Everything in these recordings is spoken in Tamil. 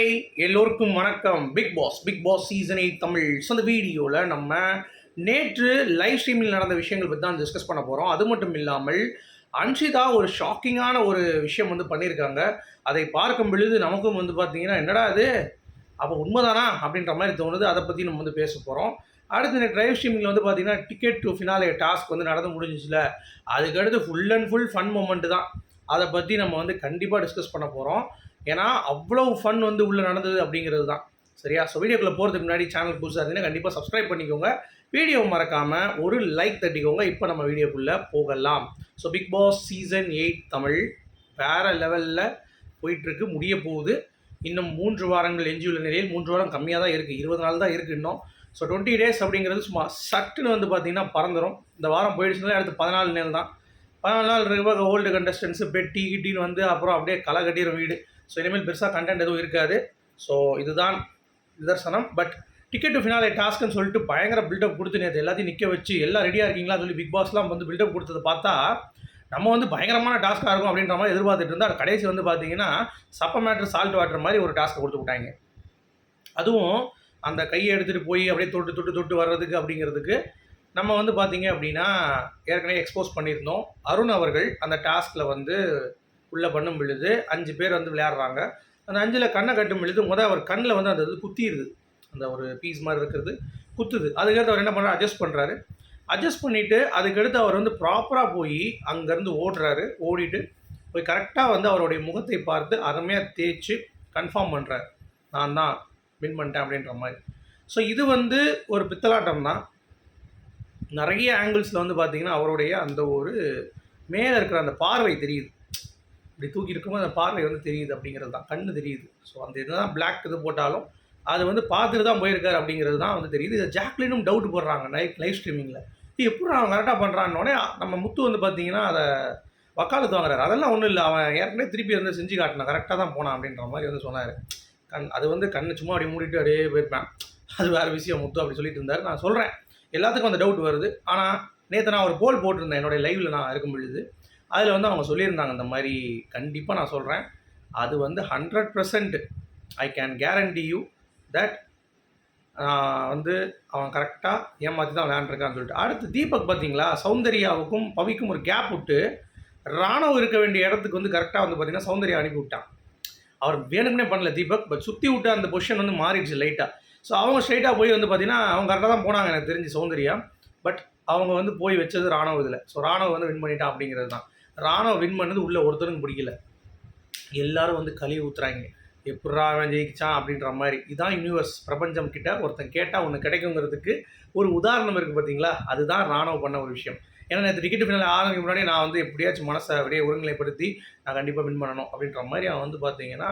ஹாய் எல்லோருக்கும் வணக்கம். Big boss big boss season eight Tamil. So அந்த வீடியோவில் நம்ம நேற்று லைவ் ஸ்ட்ரீமில் நடந்த விஷயங்கள் பற்றி தான் டிஸ்கஸ் பண்ண போகிறோம் அது மட்டும் இல்லாமல் அன்ஷிதா ஒரு ஷாக்கிங்கான ஒரு விஷயம் வந்து பண்ணியிருக்காங்க அதை பார்க்கும் பொழுது நமக்கும் வந்து பார்த்தீங்கன்னா என்னடா அது அப்போ உண்மைதானா? அப்படின்ற மாதிரி தோணுது. அதை பற்றி நம்ம வந்து பேச போகிறோம் அடுத்து இந்த ட்ரைவ் ஸ்ட்ரீமிங்கில் வந்து பார்த்தீங்கன்னா டிக்கெட் டு ஃபினாலே டாஸ்க் வந்து நடந்து முடிஞ்சிச்சுல. அதுக்கடுத்து full and full fun moment தான். அதை பற்றி நம்ம வந்து கண்டிப்பாக டிஸ்கஸ் பண்ண போகிறோம் ஏன்னா அவ்வளோ ஃபன் வந்து உள்ளே நடந்தது அப்படிங்கிறது தான். சரியா? ஸோ வீடியோக்குள்ளே போகிறதுக்கு முன்னாடி சேனல் புதுசாக இருந்தீங்கன்னா கண்டிப்பாக சப்ஸ்கிரைப் பண்ணிக்கோங்க. வீடியோ மறக்காமல் ஒரு லைக் தட்டிக்கோங்க. இப்போ நம்ம வீடியோக்குள்ளே போகலாம். So big boss season eight Tamil வேறு லெவலில் போயிட்டுருக்கு முடிய போகுது. இன்னும் மூன்று வாரங்கள் எஞ்சியுள்ள நிலையில் மூன்று வாரம் கம்மியாக தான் இருக்குது இருபது நாள் தான் இருக்குது இன்னும். ஸோ டுவெண்ட்டி டேஸ் அப்படிங்கிறது சும்மா சட்டுன்னு வந்து பார்த்திங்கன்னா பறந்துடும் இந்த வாரம் போயிடுச்சுனாலே அடுத்து பதினாலு நாள் தான். பதினாலு நாள் இருக்க ஓல்டு கண்டஸ்டன்ஸு பெட்டி கிட்டின்னு வந்து அப்புறம் அப்படியே களை கட்டிடும் வீடு. ஸோ இனிமேல் பெருசாக கண்டென்ட் எதுவும் இருக்காது. ஸோ இதுதான் நிதர்சனம். பட் டிக்கெட் டு ஃபினாலே டாஸ்க்னு சொல்லிட்டு பயங்கர பில்டப் கொடுத்து நேற்று எல்லாத்தையும் நிற்க வச்சு எல்லாம் ரெடியாக இருக்கீங்களா சொல்லி பிக் பாஸ்லாம் வந்து பில்டப் கொடுத்தது பார்த்தா நம்ம வந்து பயங்கரமான டாஸ்க்காக இருக்கும் அப்படின்ற மாதிரி எதிர்பார்த்துட்டு இருந்தால் கடைசி வந்து பார்த்தீங்கன்னா சப்ப மேட்ரு சால்ட் வாட்டர் மாதிரி ஒரு டாஸ்க்கை கொடுத்து விட்டாங்க. அதுவும் அந்த கையை எடுத்துகிட்டு போய் அப்படியே தொட்டு தொட்டு தொட்டு வர்றதுக்கு அப்படிங்கிறதுக்கு நம்ம வந்து பார்த்தீங்க அப்படின்னா ஏற்கனவே எக்ஸ்போஸ் பண்ணியிருந்தோம். அருண் அவர்கள் அந்த டாஸ்கில் வந்து உள்ளே பண்ணும் பொழுது அஞ்சு பேர் வந்து விளையாடுறாங்க. அந்த அஞ்சில் கண்ணை கட்டும் பொழுது முதல் அவர் கண்ணில் வந்து அந்த இது குத்திடுது அந்த ஒரு பீஸ் மாதிரி இருக்கிறது. குத்துது. அதுக்கடுத்து அவர் என்ன பண்ணுறாரு அட்ஜஸ்ட் பண்ணுறாரு அட்ஜஸ்ட் பண்ணிவிட்டு அதுக்கடுத்து அவர் வந்து ப்ராப்பராக போய் அங்கேருந்து ஓடுறாரு. ஓடிட்டு போய் கரெக்டாக வந்து அவருடைய முகத்தை பார்த்து அருமையாக தேய்ச்சி கன்ஃபார்ம் பண்ணுறாரு நான் தான் வின் பண்ணிட்டேன் அப்படின்ற மாதிரி. ஸோ இது வந்து ஒரு பித்தலாட்டம் தான். நிறைய ஆங்கிள்ஸில் வந்து பார்த்திங்கன்னா அவருடைய அந்த ஒரு மேலே இருக்கிற அந்த பார்வை தெரியுது. இப்படி தூக்கி இருக்கும்போது அந்த பார்வை வந்து தெரியுது அப்படிங்கிறது தான். கண்ணு தெரியுது. ஸோ அந்த இதுதான் பிளாக் இது போட்டாலும் அது வந்து பார்த்துட்டு தான் போயிருக்காரு அப்படிங்கிறது தான் வந்து தெரியுது. இதை ஜாக்லினும் டவுட் போடுறாங்க நைட் லைவ் ஸ்ட்ரீமிங்கில் எப்படி அவன் கரெக்டாக பண்ணுறான்னொடனே நம்ம முத்து வந்து பார்த்தீங்கன்னா அதை வக்காலத்து வாங்குறாரு. அதெல்லாம் ஒன்றும் இல்லை. அவன் ஏற்கனவே திருப்பி வந்து செஞ்சு காட்டினான். கரெக்டாக தான் போனான் அப்படின்ற மாதிரி வந்து சொன்னார். கண் அது வந்து கண்ணை சும்மா அப்படி மூடிட்டு அப்படியே போயிருப்பேன். அது வேறு விஷயம் முத்து அப்படி சொல்லிட்டு இருந்தார். நான் சொல்கிறேன் எல்லாத்துக்கும் அந்த டவுட் வருது. ஆனால் நேற்று நான் ஒரு போல் போட்டிருந்தேன். என்னுடைய லைவில் நான் இருக்கும் பொழுது. அதில் வந்து அவங்க சொல்லியிருந்தாங்க இந்த மாதிரி கண்டிப்பாக நான் சொல்கிறேன் அது வந்து hundred percent I can guarantee you that வந்து அவன் கரெக்டாக ஏமாற்றி தான் விளையாண்டுருக்கான்னு சொல்லிட்டு. அடுத்து தீபக் பார்த்தீங்களா சௌந்தர்யாவுக்கும் பவிக்கும் ஒரு கேப் விட்டு ராணுவம் இருக்க வேண்டிய இடத்துக்கு வந்து கரெக்டாக வந்து பார்த்தீங்கன்னா சௌந்தர்யா அனுப்பி விட்டான் அவர் வேணும்னே பண்ணல தீபக் பட் சுற்றி விட்டு அந்த பொசிஷன் வந்து மாறிடுச்சு லைட்டாக ஸோ அவங்க ஸ்ட்ரைட்டாக போய் வந்து பார்த்தீங்கன்னா அவங்க கரெக்டாக தான் போனாங்க எனக்கு தெரிஞ்சு சௌந்தர்யா. பட் அவங்க வந்து போய் வச்சது ராணுவ இதில். ஸோ ராணுவ வந்து வின் பண்ணிட்டான் அப்படிங்கிறது தான். ராணுவ வின் பண்ணது உள்ளே ஒருத்தருக்கும் பிடிக்கல. எல்லாரும் வந்து கழுவி ஊத்துறாங்க. எப்படா அவன் ஜெயிச்சான் அப்படின்ற மாதிரி. இதான் யூனிவர்ஸ் பிரபஞ்சம் கிட்ட ஒருத்தன் கேட்டால் ஒன்று கிடைக்குங்கிறதுக்கு ஒரு உதாரணம் இருக்குது பார்த்தீங்களா அதுதான் ராணுவம் பண்ண ஒரு விஷயம். ஏன்னா நேற்று டிக்கெட் ஃபினால் ஆரம்பிக்கும் முன்னாடி நான் வந்து எப்படியாச்சும் மனசை அப்படியே ஒருநிலைப்படுத்தி நான் கண்டிப்பாக வின் பண்ணணும் அப்படின்ற மாதிரி அவன் வந்து பார்த்தீங்கன்னா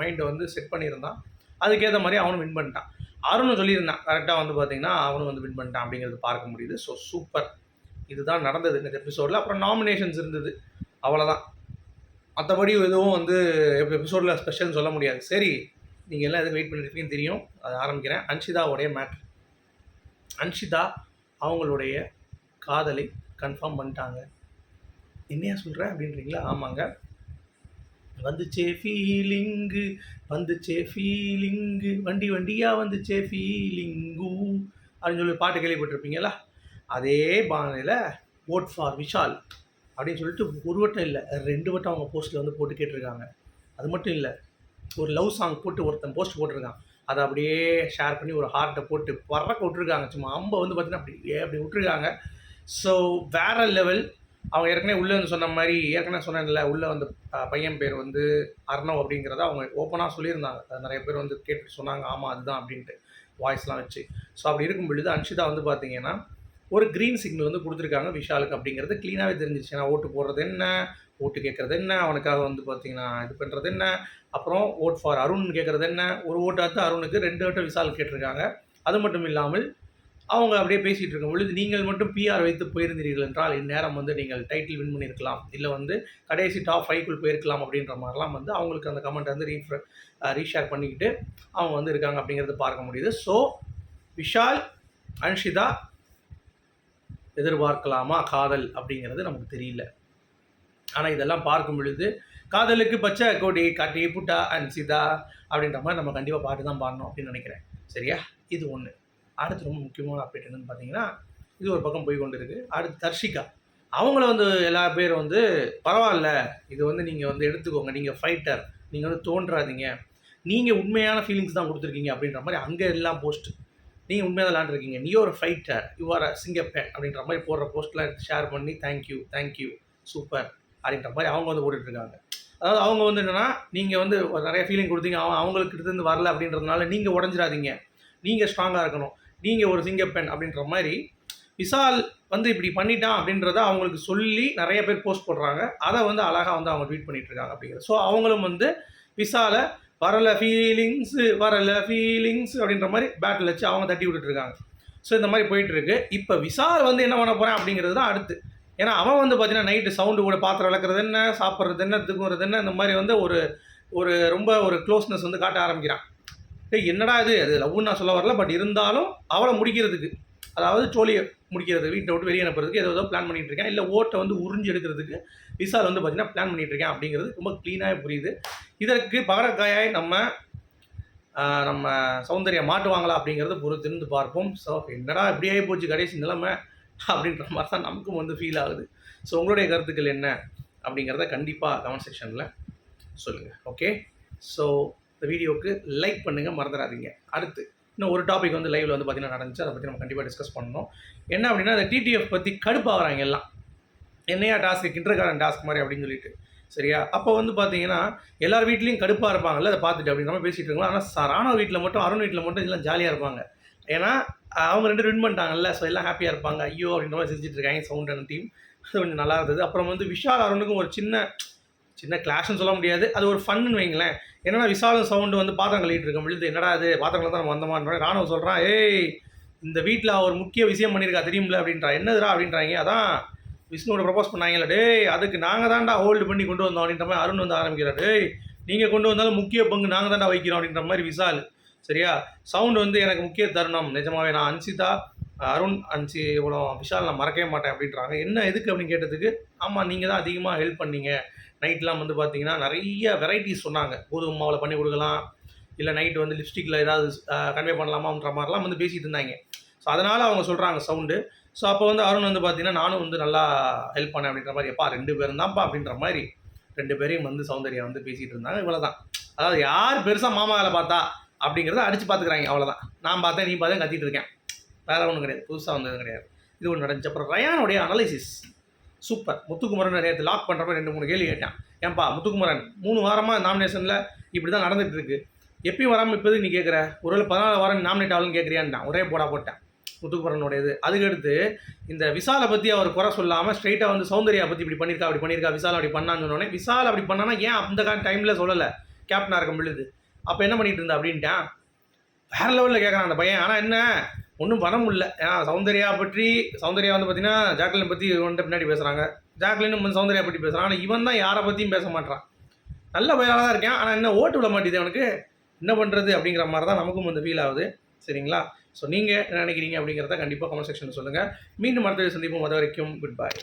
மைண்டை வந்து செட் பண்ணியிருந்தான். அதுக்கேற்ற மாதிரி அவனும் வின் பண்ணிட்டான். அருணும் சொல்லியிருந்தான். கரெக்டாக வந்து பார்த்தீங்கன்னா அவனும் வந்து வின் பண்ணிட்டான் அப்படிங்கிறது பார்க்க முடியுது. ஸோ சூப்பர் இதுதான் நடந்தது இந்த எபிசோடில் அப்புறம் நாமினேஷன்ஸ் இருந்தது. அவ்வளோதான் மற்றபடி எதுவும் வந்து எபிசோடில் ஸ்பெஷல்னு சொல்ல முடியாது. சரி நீங்கள் எல்லாம் எதுவும் வெயிட் பண்ணிருக்கீங்கன்னு தெரியும். அதை ஆரம்பிக்கிறேன். அன்ஷிதாவுடைய மேட்ரு அன்ஷிதா அவங்களுடைய காதலை கன்ஃபார்ம் பண்ணிட்டாங்க. என்னையா சொல்கிறேன் அப்படின்றீங்களா? ஆமாங்க. வந்துச்சே ஃபீலிங்கு வந்துச்சே ஃபீலிங்கு வண்டி வண்டியாக வந்துச்சே ஃபீலிங்கு அப்படின்னு சொல்லி பாட்டு கேள்விப்பட்டிருப்பீங்களா? அதே பானையில் ஓட் ஃபார் விஷால் அப்படின்னு சொல்லிட்டு ஒரு வட்டம் இல்லை ரெண்டு வட்டம் அவங்க போஸ்ட்டில் வந்து போட்டு கேட்டிருக்காங்க. அது மட்டும் இல்லை ஒரு லவ் சாங் போட்டு ஒருத்தன் போஸ்ட் போட்டிருக்கான். அதை அப்படியே ஷேர் பண்ணி ஒரு ஹார்ட்டை போட்டு பறக்க விட்ருக்காங்க சும்மா அம்பை வந்து பார்த்தீங்கன்னா அப்படியே அப்படி விட்ருக்காங்க ஸோ வேறு லெவல் அவங்க ஏற்கனவே உள்ளே வந்து சொன்ன மாதிரி ஏற்கனவே சொன்னேன்ல உள்ளே வந்து பையன் பேர் வந்து அர்ணவ் அப்படிங்கிறத அவங்க ஓப்பனாக சொல்லியிருந்தாங்க. அது நிறைய பேர் வந்து கேட்டு சொன்னாங்க ஆமாம் அதுதான் அப்படின்ட்டு வாய்ஸ்லாம் வச்சு. ஸோ அப்படி இருக்கும் பொழுது அன்ஷிதா வந்து பார்த்தீங்கன்னா ஒரு க்ரீன் சிக்னல் வந்து கொடுத்துருக்காங்க விஷாலுக்கு அப்படிங்கிறது க்ளீனாகவே தெரிஞ்சிச்சு ஏன்னா ஓட்டு போடுறது என்ன? ஓட்டு கேட்குறது என்ன? அவனுக்காக வந்து பார்த்தீங்கன்னா இது பண்ணுறது என்ன? அப்புறம் ஓட் ஃபார் அருண் கேட்குறது என்ன? ஒரு ஓட்டாத்து அருணுக்கு ரெண்டு ஓட்டம் விஷால் கேட்டிருக்காங்க. அது மட்டும் இல்லாமல் அவங்க அப்படியே பேசிகிட்டு இருக்கும் பொழுது நீங்கள் மட்டும் பிஆர் வைத்து போயிருந்தீர்கள் என்றால் இந்நேரம் வந்து நீங்கள் டைட்டில் வின் பண்ணியிருக்கலாம். இல்லை வந்து கடைசி டாப் ஃபைவ்க்குள் போயிருக்கலாம் அப்படின்ற மாதிரிலாம் வந்து அவங்களுக்கு அந்த கமெண்ட் வந்து ரீஃப்ர ரீஷேர் பண்ணிக்கிட்டு அவங்க வந்து இருக்காங்க அப்படிங்கிறது பார்க்க முடியுது. ஸோ விஷால் அன்ஷிதா எதிர்பார்க்கலாமா? காதல் அப்படிங்கிறது நமக்கு தெரியல. ஆனால் இதெல்லாம் பார்க்கும் பொழுது காதலுக்கு பச்சை கோடி காட்டி புட்டா அண்ட் சிதா அப்படின்ற மாதிரி நம்ம கண்டிப்பாக பாட்டு தான் பாடணும் அப்படின்னு நினைக்கிறேன். சரியா? இது ஒன்று அடுத்து ரொம்ப முக்கியமான அப்டேட் என்னன்னு பார்த்தீங்கன்னா இது ஒரு பக்கம் போய் கொண்டு இருக்குது அடுத்து தர்ஷிகா. அவங்கள வந்து எல்லா பேரும் வந்து பரவாயில்ல. இது வந்து நீங்கள் வந்து எடுத்துக்கோங்க. நீங்கள் ஃபைட்டர் நீங்கள் வந்து தோன்றாதீங்க. நீங்கள் உண்மையான ஃபீலிங்ஸ் தான் கொடுத்துருக்கீங்க அப்படின்ற மாதிரி அங்கே எல்லாம் போஸ்ட்டு நீங்கள் உண்மையாக விளாண்டுருக்கீங்க நீ ஒரு ஃபைட்டர் யூ ஆர் அ சிங்கப்பேன் அப்படின்ற மாதிரி போடுற போஸ்ட்லாம் ஷேர் பண்ணி thank you thank you super அப்படின்ற மாதிரி அவங்க வந்து போட்டுட்டு அதாவது அவங்க வந்து என்னென்னா நீங்கள் வந்து நிறைய ஃபீலிங் கொடுத்தீங்க. அவன் அவங்களுக்கு இருந்து வரல அப்படின்றதுனால நீங்கள் உடஞ்சிடாதீங்க. நீங்கள் ஸ்ட்ராங்காக இருக்கணும். நீங்கள் ஒரு சிங்கப்பெண் அப்படின்ற மாதிரி விசால் வந்து இப்படி பண்ணிட்டான் அப்படின்றத அவங்களுக்கு சொல்லி நிறைய பேர் போஸ்ட் போடுறாங்க. அதை வந்து அழகாக வந்து அவங்க ட்வீட் பண்ணிட்டு இருக்காங்க அப்படிங்கிறது ஸோ அவங்களும் வந்து விசாலை வரல ஃபீலிங்ஸு வரல ஃபீலிங்ஸ் அப்படின்ற மாதிரி பேட்டில் வச்சு அவங்க தட்டி விட்டுட்டு இருக்காங்க. ஸோ இந்த மாதிரி போயிட்டு இருக்கு. இப்போ விசால் வந்து என்ன பண்ண போகிறேன் அப்படிங்கிறது தான் அடுத்து. ஏன்னா அவன் வந்து பார்த்தீங்கன்னா நைட்டு சவுண்டு கூட பாத்திரம் விளக்குறது என்ன சாப்பிட்றது என்ன தூங்குறது என்ன இந்த மாதிரி வந்து ஒரு ஒரு ரொம்ப ஒரு க்ளோஸ்னஸ் வந்து காட்ட ஆரம்பிக்கிறான். டேய் என்னடா இது? அது லவ்னு நான் சொல்ல வரல பட் இருந்தாலும் அவளை முடிக்கிறதுக்கு அதாவது சோழியை முடிக்கிறது வீட்டை விட்டு வெளியே அனுப்புறதுக்கு ஏதோ ஏதோ பிளான் பண்ணிட்டு இருக்கேன். இல்லை ஓட்டை வந்து உறிஞ்சு எடுக்கிறதுக்கு விசால் வந்து பார்த்தீங்கன்னா பிளான் பண்ணிட்டு இருக்கேன் அப்படிங்கிறது ரொம்ப க்ளீனாகவே புரியுது. இதற்கு பகரக்காயாய் நம்ம நம்ம சௌந்தரியம் மாட்டுவாங்களா அப்படிங்கிறத பொறுத்திருந்து பார்ப்போம். ஸோ என்னடா இப்படியே போச்சு கடைசி நிலைமை அப்படின்ற மாதிரி தான் நமக்கும் வந்து ஃபீல் ஆகுது. ஸோ உங்களுடைய கருத்துக்கள் என்ன அப்படிங்கிறத கண்டிப்பாக கமெண்ட் செக்ஷனில் சொல்லுங்கள் ஓகே ஸோ இந்த வீடியோவுக்கு லைக் பண்ணுங்கள் மறந்துடாதீங்க. அடுத்து இன்னும் ஒரு டாபிக் வந்து லைவில் வந்து பார்த்திங்கன்னா நடந்துச்சு. அதை பற்றி நம்ம கண்டிப்பாக டிஸ்கஸ் பண்ணணும். என்ன அப்படின்னா அந்த டிடிஎஃப் பற்றி கடுப்பாகிறாங்க எல்லாம். என்னையா டாஸ்க்கு கிண்டர் கார்டன் டாஸ்க் மாதிரி அப்படின்னு சொல்லிட்டு. சரியா? அப்போ வந்து பார்த்தீங்கன்னா எல்லார் வீட்லேயும் கடுப்பாக இருப்பாங்கல்ல அதை பார்த்துட்டு அப்படின்ற மாதிரி பேசிகிட்டு இருக்கலாம். ஆனால் ராணுவ வீட்டில் மட்டும் அருண் வீட்டில் மட்டும் எல்லாம் ஜாலியாக இருப்பாங்க. ஏன்னா அவங்க ரெண்டு வின் பண்ணிட்டாங்கல்ல ஸோ எல்லாம் ஹாப்பியாக இருப்பாங்க. ஐயோ அப்படின்ற மாதிரி செஞ்சுட்டு இருக்காங்க சவுண்ட் அண்ட் டீம் அது கொஞ்சம் நல்லா இருந்தது. அப்புறம் வந்து விஷால் அருணுக்கும் ஒரு சின்ன சின்ன கிளாஷ்னு சொல்ல முடியாது. அது ஒரு ஃபன்னு வைங்களேன். என்னன்னா விசாலும் சவுண்டு வந்து பாத்திரம் கழுவிட்டு இருக்க விழுது என்னடா அது பாத்திரங்களை தான் நம்ம வந்தோமான்ற ராணுவ சொல்கிறான் ஏய் இந்த வீட்டில் அவர் முக்கிய விஷயம் பண்ணியிருக்கா தெரியுமில்ல அப்படின்றா. என்னதுடா? அப்படின்றாங்க. அதான் விஷ்ணுவோட ப்ரப்போஸ் பண்ணாங்கல்ல டேய் அதுக்கு நாங்கள் தான்டா ஹோல்டு பண்ணி கொண்டு வந்தோம் அப்படின்ற மாதிரி அருண் வந்து ஆரம்பிக்கிறார். டேய் நீங்கள் கொண்டு வந்தாலும் முக்கிய பங்கு நாங்கள் தான்டா வைக்கிறோம் அப்படின்ற மாதிரி விசால். சரியா? சவுண்ட் வந்து எனக்கு முக்கிய தருணம். நிஜமாவே நான் அன்சிதா அருண் அன்சி இவ்வளோ விஷால் நான் மறக்கவே மாட்டேன் அப்படின்றாங்க. என்ன எதுக்கு? அப்படின்னு கேட்டதுக்கு ஆமாம் நீங்கள் தான் அதிகமாக ஹெல்ப் பண்ணீங்க. நைட்லாம் வந்து பார்த்தீங்கன்னா நிறைய வெரைட்டிஸ் சொன்னாங்க. கோதுமை மாவில் பண்ணி கொடுக்கலாம் இல்லை நைட்டு வந்து லிப்ஸ்டிக்கில் ஏதாவது கன்வே பண்ணலாமான்ற மாதிரிலாம் வந்து பேசிகிட்டு இருந்தாங்க. ஸோ அதனால் அவங்க சொல்கிறாங்க சவுண்டு ஸோ அப்போ வந்து அருண் வந்து பார்த்தீங்கன்னா நானும் வந்து நல்லா ஹெல்ப் பண்ணேன் அப்படின்ற மாதிரி எப்பா ரெண்டு பேரும் தான்ப்பா அப்படின்ற மாதிரி ரெண்டு பேரையும் வந்து சௌந்தர்யா வந்து பேசிகிட்டு இருந்தாங்க. இவ்வளோ தான் அதாவது யார் பெருசாக மாமா வேலை பார்த்தா அப்படிங்கிறத அடித்து பார்த்துக்கிறாங்க அவ்வளோதான் நான் பார்த்தேன் நீ பார்த்தேன் கத்திட்டு இருக்கேன். வேற ஒன்றும் கிடையாது. புதுசாக வந்தது கிடையாது. இது ஒன்று நடந்துச்சு. அப்புறம் ரயானுடைய அனலைசிஸ் சூப்பர் முத்துக்குமரன் நேற்று லாக் பண்ணுற மாதிரி ரெண்டு மூணு கேள்வி கேட்டான். ஏன்பா முத்துக்குமரன் மூணு வாரமாக நாமினேஷனில் இப்படி தான் நடந்துகிட்டு இருக்கு. எப்பயும் வராமல் இப்போது நீ கேட்குற ஒரு பதினாலு வாரம் நாமினேட் ஆகலன்னு கேட்குறியான்னு ஒரே போடா போட்டேன். முத்துக்குமரனுடையது அதுக்கடுத்து இந்த விசாலை பற்றி அவர் குறை சொல்லாமல் ஸ்ட்ரைட்டாக வந்து சௌந்தர்யா பற்றி இப்படி பண்ணியிருக்கா அப்படி பண்ணியிருக்கா விசால் அப்படி பண்ணான்னு சொன்னோடனே விசால் அப்படி பண்ணானா ஏன் அந்த கான் டைமில் சொல்லலை? கேப்டனாக இருக்க பொழுது அப்போ என்ன பண்ணிட்டு இருந்தா அப்படின்ட்டான். வேற லெவலில் கேட்குறான் அந்த பையன். ஆனால் என்ன? ஒன்றும் பண்ண முடியல. ஏன்னா சௌந்தர்யா பற்றி சௌந்தர்யா வந்து பார்த்தீங்கன்னா ஜாக்லின் பற்றி இவன்ட்ட பின்னாடி பேசுகிறாங்க ஜாக்லினும் வந்து சௌந்தர்யா பற்றி பேசுகிறான் ஆனால் இவன் தான் யாரை பற்றியும் பேச மாட்டான் நல்ல பையனாக தான் இருக்கேன். ஆனால் என்ன ஓட்டு விட மாட்டேது அவனுக்கு. என்ன பண்ணுறது அப்படிங்கிற மாதிரி தான் நமக்கும் வந்து ஃபீல் ஆகுது. சரிங்களா? ஸோ நீங்கள் என்ன நினைக்கிறீங்க அப்படிங்கிறத கண்டிப்பாக கமெண்ட் செக்ஷனில் சொல்லுங்கள் மீண்டும் அடுத்த சந்திப்போம். அது வரைக்கும் குட் பாய்